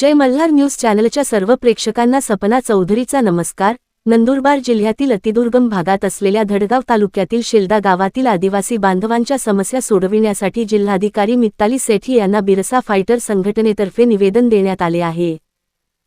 जय Malhar news चॅनलच्या सर्व प्रेक्षकांना सपना चौधरीचा नमस्कार. नंदुरबार जिल्ह्यातील अतिदुर्गम भागात असलेल्या धडगाव तालुक्यातील शिल्दा गावातील आदिवासी बांधवांच्या समस्या सोडविण्यासाठी जिल्हाधिकारी मित्ताली सेठी यांना बिरसा फायटर संघटनेतर्फे निवेदन देण्यात आले आहे.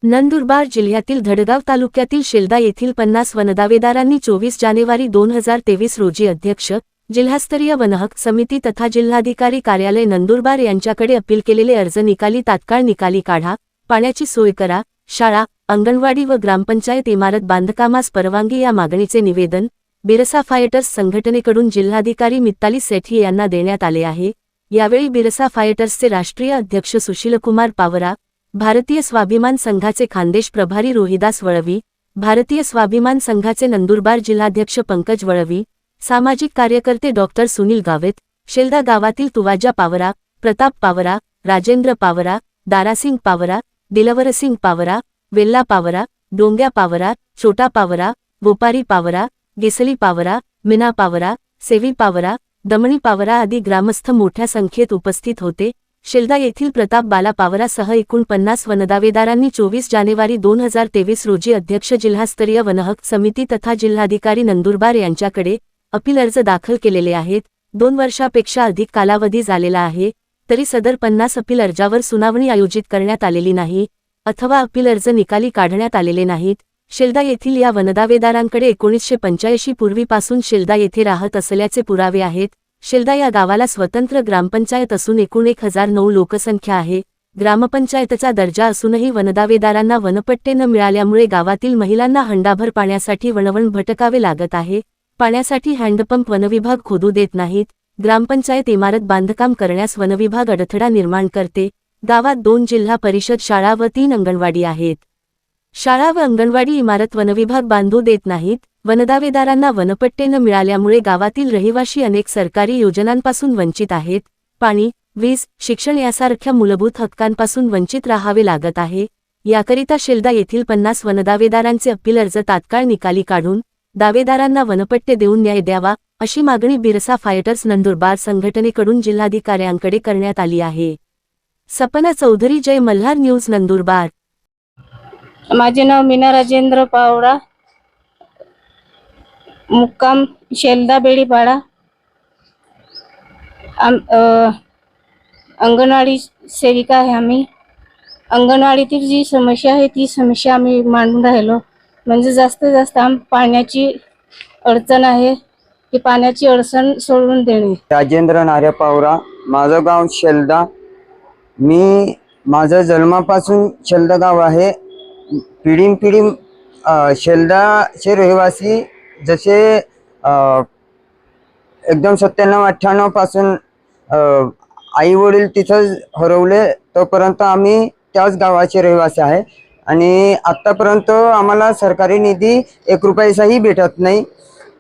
नंदुरबार जिल्ह्यातील धडगाव तालुक्यातील शिल्दा येथील पन्नास वनदावेदारांनी चोवीस जानेवारी दोन हजार तेवीस रोजी अध्यक्ष जिल्हास्तरीय वनहक समिती तथा जिल्हाधिकारी कार्यालय नंदुरबार यांच्याकडे अपील केलेले अर्ज निकाली तात्काळ निकाली काढा. पाण्याची सोय करा शाळा अंगणवाडी व ग्रामपंचायत इमारत बांधकामास परवानगी या मागणीचे निवेदन बिरसा फायटर्स संघटनेकडून जिल्हाधिकारी मित्ताली सेठी यांना देण्यात आले आहे. यावेळी बिरसा फायटर्सचे राष्ट्रीय अध्यक्ष सुशीलकुमार पावरा भारतीय स्वाभिमान संघाचे खानदेश प्रभारी रोहिदास वळवी भारतीय स्वाभिमान संघाचे नंदुरबार जिल्हाध्यक्ष पंकज वळवी सामाजिक कार्यकर्ते डॉक्टर सुनील गावेत शेलदा गावातील तुवाजा पावरा प्रताप पावरा राजेंद्र पावरा दारासिंग पावरा दिलवरसिंग पावरा वेल्ला पावरा डोंग्या पावरा छोटा पावरा बोपारी पावरा गेसली पावरा मिना पावरा सेवी पावरा दमणी पावरा आदी ग्रामस्थ मोठ्या संख्येत उपस्थित होते. शिल्दा येथील प्रताप बाला पावरासह एकूण पन्नास वनदावेदारांनी चोवीस जानेवारी दोन हजार तेवीस रोजी अध्यक्ष जिल्हास्तरीय वनहक समिती तथा जिल्हाधिकारी नंदुरबार यांच्याकडे अपील अर्ज दाखल केलेले आहेत. दोन वर्षापेक्षा अधिक कालावधी झालेला आहे. तरी सदर पन्नास अपील अर्जावर सुनावणी आयोजित करण्यात आलेली नाही अथवा अपील अर्ज निकाली काढण्यात आलेले नाहीत. शेलदा येथील या वनदावेदारांकडे एकोणीसशे पंच्याऐंशी पूर्वीपासून शिल्दा येथे राहत असल्याचे पुरावे आहेत. शेलदा या गावाला स्वतंत्र ग्रामपंचायत असून एकूण एक हजार नऊ लोकसंख्या आहे. ग्रामपंचायतचा दर्जा असूनही वनदावेदारांना वनपट्टे न मिळाल्यामुळे गावातील महिलांना हंडाभर पाण्यासाठी वणवण भटकावे लागत आहे. पाण्यासाठी हँडपंप वनविभाग खोदू देत नाहीत. ग्रामपंचायत इमारत बांधकाम करण्यास वनविभाग अडथळा निर्माण करते. गावात दोन जिल्हा परिषद शाळा व तीन अंगणवाडी आहेत. शाळा व अंगणवाडी इमारत वनविभाग बांधू देत नाहीत. वनदावेदारांना वनपट्टे न मिळाल्यामुळे गावातील रहिवाशी अनेक सरकारी योजनांपासून वंचित आहेत. पाणी वीज शिक्षण यासारख्या मूलभूत हक्कांपासून वंचित राहावे लागत आहे. याकरिता शिल्दा येथील पन्नास वनदावेदारांचे अपील अर्ज तात्काळ निकाली काढून दावेदारांना वनपट्टे देऊन न्याय द्यावा. अशी मागणी बिरसा फायटर्स नंदुरबार संघटनेकडून जिल्हाधिकाऱ्यांकडे करण्यात आली आहे. सपना चौधरी जय मल्हार न्यूज नंदुरबार. माझे नाव मीना राजेंद्र पावडा. मुक्काम शेलदा बेडीपाडा. आम अंगणवाडी सेविका आहे आम्ही. अंगणवाडीतील जी समस्या आहे ती समस्या आम्ही मांडून राहिलो. म्हणजे जास्तीत जास्त आम पाण्याची अडचण आहे. ती पाण्याची अडचण सोडून देणे. राजेंद्र नार्यापावरा माझं गाव शेलदा. मी माझं जन्मापासून शेलदा गाव आहे. पिढीम पिढी शेलदाचे रहिवासी जसे एकदम सत्त्याण्णव अठ्ठ्याण्णवपासून आई वडील तिथं हरवले तोपर्यंत आम्ही त्याच गावाचे रहिवासी आहे. आणि आत्तापर्यंत आम्हाला सरकारी निधी एक रुपयाचाही भेटत नाही.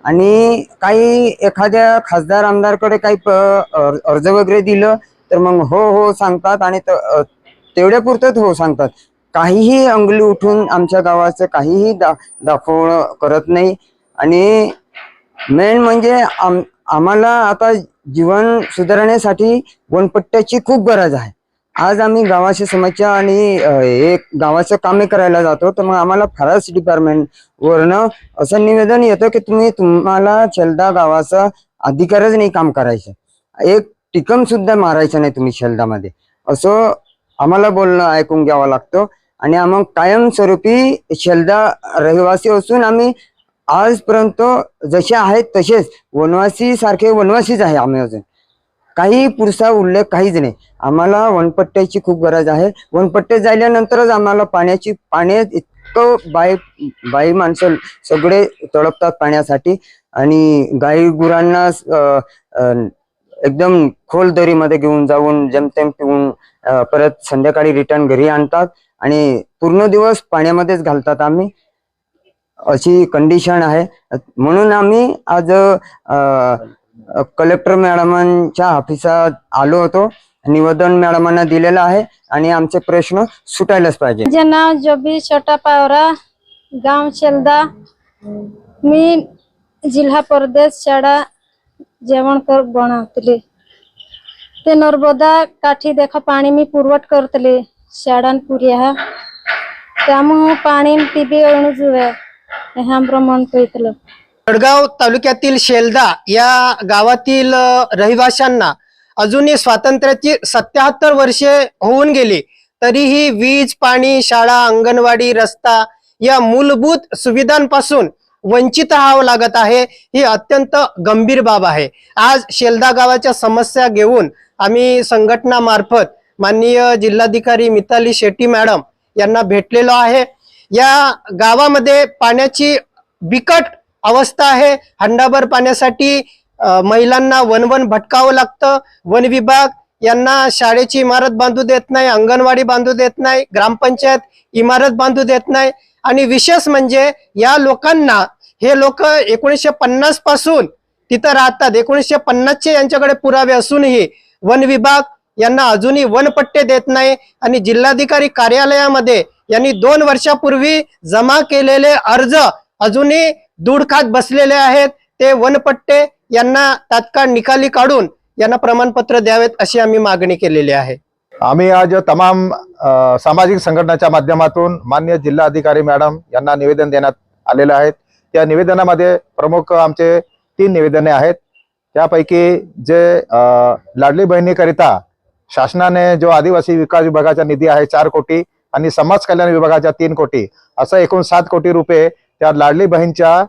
आणि काही एखाद्या खासदार आमदारकडे काही प अर्ज वगैरे दिलं तर मग हो हो सांगतात आणि त- पुरतच हो सांगतात. काहीही अंगली उठून आमच्या गावाचं काहीही दा दाखवणं करत नाही. आणि मेन म्हणजे आम आम्हाला आता जीवन सुधारण्यासाठी वनपट्ट्याची खूप गरज आहे. आज आम्ही गावाची समस्या आणि एक गावाचं कामे करायला जातो. तर मग आम्हाला फॉरेस्ट डिपार्टमेंट वरनं असं निवेदन येतं की तुम्ही तुम्हाला शेलदा गावाचा अधिकारच नाही काम करायचं. एक टिकम सुद्धा मारायचं नाही तुम्ही शेलदामध्ये. असं आम्हाला बोलणं ऐकून घ्यावं लागतं. आणि मग कायमस्वरूपी शेलदा रहिवासी असून आम्ही आजपर्यंत जसे आहेत तसेच वनवासी सारखे वनवासीच आहे आम्ही अजून. काही पुरसा उल्लेख काहीच नाही. आम्हाला वनपट्ट्याची खूप गरज आहे. वनपट्टे झाल्यानंतरच आम्हाला पाण्याची पाणी इतकं बाई बाई माणसं सगळे तळपतात पाण्यासाठी. आणि गाई गुरांना एकदम खोल दरीमध्ये घेऊन जाऊन जेमतेम पिऊन परत संध्याकाळी रिटर्न घरी आणतात. आणि पूर्ण दिवस पाण्यामध्येच घालतात आम्ही. अशी कंडिशन आहे. म्हणून आम्ही आज कलेक्टर मॅडमांच्या ऑफिसात आलो होतो. निवेदन मॅडमांना दिलेलं आहे आणि आमचे प्रश्न सुटायलाच पाहिजे. माझे नाव जोबी छोटा पावरा गाव शेलदा मी जिल्हा परदेश शाळा जेवणकर बनवतली. ते नर्मदा काठी देखा पाणी मी पुरवठ करतली. शाळान पुऱ्या त्यामुळं पाणी पिबी अणुजुव्या हे आमरं मन कळतलं. जळगाव तालुक्यातील शेलदा या गावातील रहिवाशांना अजूनही स्वातंत्र्याची सत्याहत्तर वर्षे होऊन गेली. तरीही वीज पाणी शाळा अंगणवाडी रस्ता या मूलभूत सुविधांपासून वंचित राहावं लागत आहे ही अत्यंत गंभीर बाब आहे. आज शेलदा गावाच्या समस्या घेऊन आम्ही संघटनामार्फत माननीय जिल्हाधिकारी मिताली शेट्टी मॅडम यांना भेटलेलो आहे. या गावामध्ये पाण्याची बिकट अवस्था आहे. हंडाभर पाण्यासाठी महिलांना वनवन भटकावं लागतं. वन विभाग यांना शाळेची इमारत बांधू देत नाही अंगणवाडी बांधू देत नाही ग्रामपंचायत इमारत बांधू देत नाही. आणि विशेष म्हणजे या लोकांना हे लोक एकोणीसशे पन्नासपासून तिथं राहतात. एकोणीसशे पन्नासचे यांच्याकडे पुरावे असूनही वन विभाग यांना अजूनही वनपट्टे देत नाही. आणि जिल्हाधिकारी कार्यालयामध्ये यांनी दोन वर्षापूर्वी जमा केलेले अर्ज अजूनही दूर खात बसलेले आहेत. ते वनपट्टे यांना तात्काळ निकाली काढून यांना प्रमाणपत्र द्यावेत अशी आम्ही मागणी केलेली आहे. आम्ही आज तमाम सामाजिक संघटनाच्या माध्यमातून मान्य जिल्हाधिकारी मॅडम यांना निवेदन देण्यात आलेलं आहे. त्या निवेदनामध्ये प्रमुख आमचे तीन निवेदने आहेत. त्यापैकी जे लाडली बहिणीकरिता शासनाने जो आदिवासी विकास विभागाचा निधी आहे चार कोटी आणि समाज कल्याण विभागाच्या तीन कोटी असं एकूण सात कोटी रुपये त्या लाडली बहीणच्या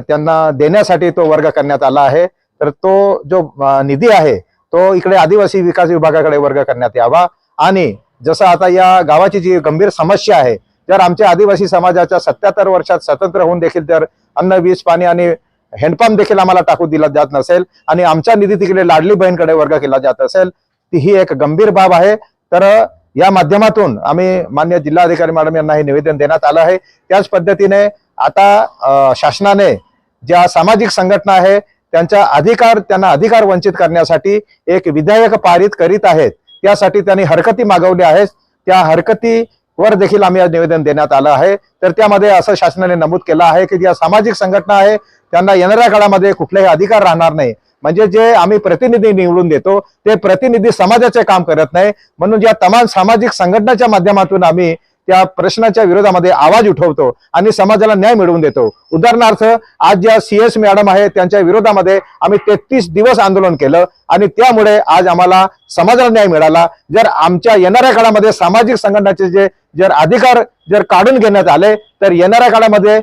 त्यांना देण्यासाठी तो वर्ग करण्यात आला आहे. तर तो जो निधी आहे तो इकडे आदिवासी विकास विभागाकडे वर्ग करण्यात यावा. आणि जसं आता या गावाची जी गंभीर समस्या आहे जर आमच्या आदिवासी समाजाच्या सत्याहत्तर वर्षात स्वतंत्र होऊन देखील जर अन्न वीज पाणी आणि हँडपंप देखील आम्हाला टाकू दिला जात नसेल आणि आमचा निधी तिकडे लाडली बहीणकडे वर्ग केला जात असेल ती ही एक गंभीर बाब आहे. तर या माध्यमातून आम्ही मान्य जिल्हाधिकारी मॅडम यांना हे निवेदन देण्यात आलं आहे. त्याच पद्धतीने आता शासनाने ज्या सामाजिक संघटना आहे त्यांचा अधिकार त्यांना अधिकार वंचित करण्यासाठी एक विधेयक पारित करीत आहेत. त्यासाठी त्यांनी हरकती मागवल्या आहेत. त्या हरकतीवर देखील आम्ही आज निवेदन देण्यात आलं आहे. तर त्यामध्ये असं शासनाने नमूद केलं आहे की ज्या सामाजिक संघटना आहे त्यांना येणाऱ्या काळामध्ये कुठलेही अधिकार राहणार नाही. म्हणजे जे आम्ही प्रतिनिधी निवडून देतो ते प्रतिनिधी समाजाचे काम करत नाही. म्हणून ज्या तमाम सामाजिक संघटनाच्या माध्यमातून आम्ही त्या प्रश्नाच्या विरोधामध्ये आवाज उठवतो आणि समाजाला न्याय मिळवून देतो. उदाहरणार्थ आज ज्या सी एस मॅडम आहे त्यांच्या विरोधामध्ये आम्ही तेहतीस दिवस आंदोलन केलं आणि त्यामुळे आज आम्हाला समाजाला न्याय मिळाला. जर आमच्या येणाऱ्या काळामध्ये सामाजिक संघटनाचे जे जर अधिकार जर काढून घेण्यात आले तर येणाऱ्या काळामध्ये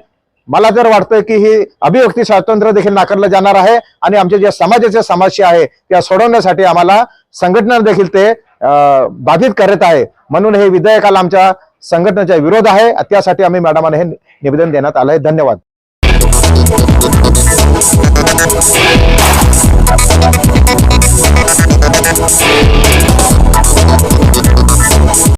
मला जर वाटतं की ही अभिव्यक्ती स्वातंत्र्य देखील नाकारलं जाणार आहे आणि आमच्या ज्या समाजाच्या समस्या आहे त्या सोडवण्यासाठी आम्हाला संघटना देखील ते बाधित करत आहे. म्हणून हे विधेयकाला आमच्या संघटनेचा विरोध आहे. त्यासाठी आम्ही मॅडमांना हे निवेदन देण्यात आलं आहे धन्यवाद.